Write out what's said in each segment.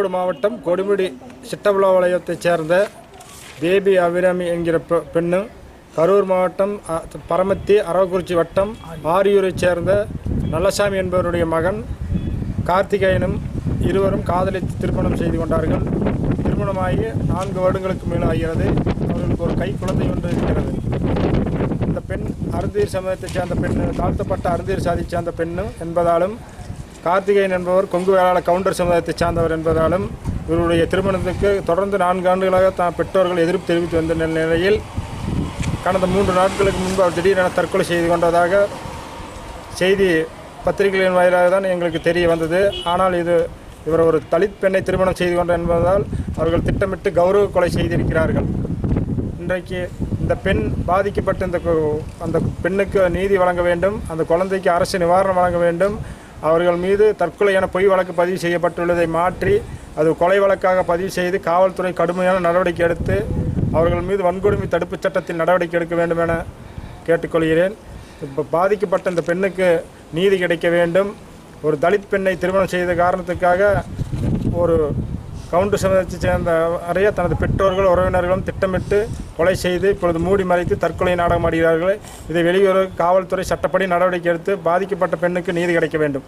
ஈரோடு மாவட்டம் கொடுமுடி சிட்டபுலவளையத்தைச் சேர்ந்த தேபி அபிராமி என்கிற பெண்ணும் கரூர் மாவட்டம் பரமத்தி அரவக்குறிச்சி வட்டம் ஆரியூரைச் சேர்ந்த நல்லசாமி என்பவருடைய மகன் கார்த்திகேயனும் இருவரும் காதலித்து திருமணம் செய்து கொண்டார்கள். திருமணமாகி நான்கு வருடங்களுக்கு மேல் ஆகிறது அவர்களுக்கு ஒரு கை குழந்தை ஒன்று இருக்கிறது. இந்த பெண் அருந்தீர் சமயத்தைச் சேர்ந்த பெண் தாழ்த்தப்பட்ட அருந்தீர் சாதியைச் சேர்ந்த பெண்ணும் என்பதாலும் கார்த்திகேயன் என்பவர் கொங்கு வேளாள கவுண்டர் சமுதாயத்தைச் சார்ந்தவர் என்பதாலும் இவருடைய திருமணத்துக்கு தொடர்ந்து நான்கு ஆண்டுகளாக தான் பெற்றோர்கள் எதிர்ப்பு தெரிவித்து வந்த நிலையில் கடந்த மூன்று நாட்களுக்கு முன்பு அவர் திடீரென தற்கொலை செய்து கொண்டதாக செய்தி பத்திரிகைகளின் வாயிலாக தான் எங்களுக்கு தெரிய வந்தது. ஆனால் இது இவர் ஒரு தலித் பெண்ணை திருமணம் செய்து கொண்டார் என்பதால் அவர்கள் திட்டமிட்டு கௌரவ கொலை செய்திருக்கிறார்கள். இன்றைக்கு இந்த பெண் பாதிக்கப்பட்ட இந்த கு- அந்த பெண்ணுக்கு நீதி வழங்க வேண்டும். அந்த குழந்தைக்கு அரசு நிவாரணம் வழங்க வேண்டும். அவர்கள் மீது தற்கொலை என பொய் வழக்கு பதிவு செய்யப்பட்டுள்ளதை மாற்றி அது கொலை வழக்காக பதிவு செய்து காவல்துறை கடுமையான நடவடிக்கை எடுத்து அவர்கள் மீது வன்கொடுமை தடுப்புச் சட்டத்தில் நடவடிக்கை எடுக்க வேண்டும் என கேட்டுக்கொள்கிறேன். இப்போ பாதிக்கப்பட்ட இந்த பெண்ணுக்கு நீதி கிடைக்க வேண்டும். ஒரு தலித் பெண்ணை திருமணம் செய்த காரணத்துக்காக ஒரு கவுண்டர் சமூகத்தை சேர்ந்த அறைய தனது பெற்றோர்கள் உறவினர்களும் திட்டமிட்டு கொலை செய்து இப்பொழுது மூடி மறைத்து தற்கொலை நாடகமாடுகிறார்கள் இதை வெளியுறவு காவல்துறை சட்டப்படி நடவடிக்கை எடுத்து பாதிக்கப்பட்ட பெண்ணுக்கு நீதி கிடைக்க வேண்டும்.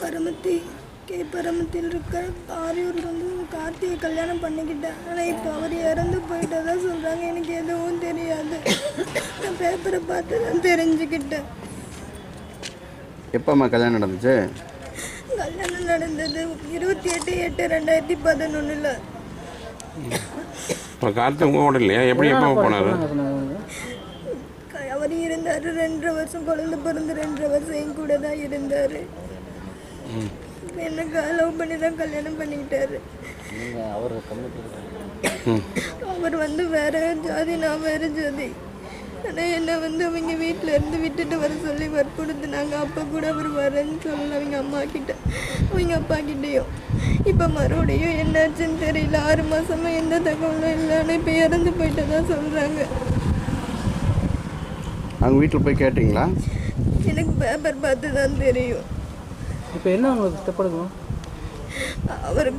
பரமத்தி கே பரமத்தில் இருக்கிற ஆரியூர் வந்து கார்த்திகை கல்யாணம் பண்ணிக்கிட்டேன். ஆனால் இப்போ அவர் இறந்து போயிட்டதா சொல்கிறாங்க எனக்கு எதுவும் தெரியாது. நான் பேப்பரை பார்த்து தான் தெரிஞ்சுக்கிட்டேன். எப்போம்மா கல்யாணம் நடந்துச்சு? கல்யாணம் நடந்தது. இருபத்தி எட்டு எட்டு ரெண்டாயிரத்தி பதினொன்றில் இப்போ கார்த்தி உங்கள் கூட இல்லையா? எப்படி எப்போ போனார்? அவர். இருந்தார் ரெண்டரை வருஷம் குழந்தை பிறந்து ரெண்டரை வருஷம் என் கூட தான் இருந்தார். எனக்கு லவ் பண்ணி தான் கல்யாணம் பண்ணிக்கிட்டாரு. அவர் வந்து வேற ஜாதி நான் வேற ஜாதி. ஆனால் என்னை வந்து அவங்க வீட்டில் இருந்து விட்டுட்டு வர சொல்லி வற்புறுத்துனாங்க அப்போ கூட அவர் வரேன்னு சொல்லல அவங்க அம்மா கிட்ட அவங்க அப்பா கிட்டேயும் இப்போ மறுபடியும் என்னாச்சுன்னு தெரியல. ஆறு மாசமா எந்த தகவலும் இல்லைன்னு இப்போ இறந்து போயிட்டதா சொல்கிறாங்க அவங்க வீட்டில் போய் கேட்டிங்களா? எனக்கு பேப்பர் பார்த்து தான் தெரியும். இப்போ என்ன உங்களுக்கு திட்டப்படுதுமா அவர்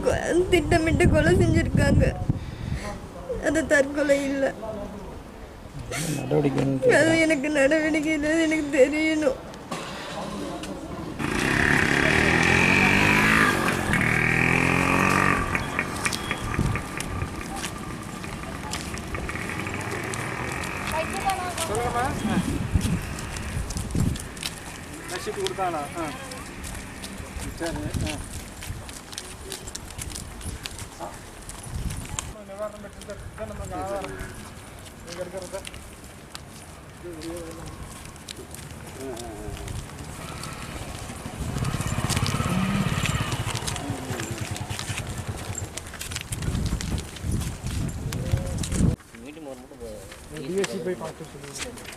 திட்டமிட்டு கொலை செஞ்சுருக்காங்க. அது தற்கொலை இல்லை. அது எனக்கு நடவடிக்கை எனக்கு தெரியணும். ரசீது கொடுத்தானா ஆ. சரி ஆ நிவாரணம் பெற்று நமக்கு ஆதாரம் நீங்கள் எடுக்கிறத டிஎஸ்சி போய் பார்த்து சொல்லுங்கள்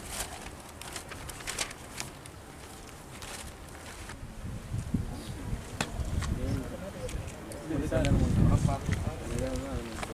சார்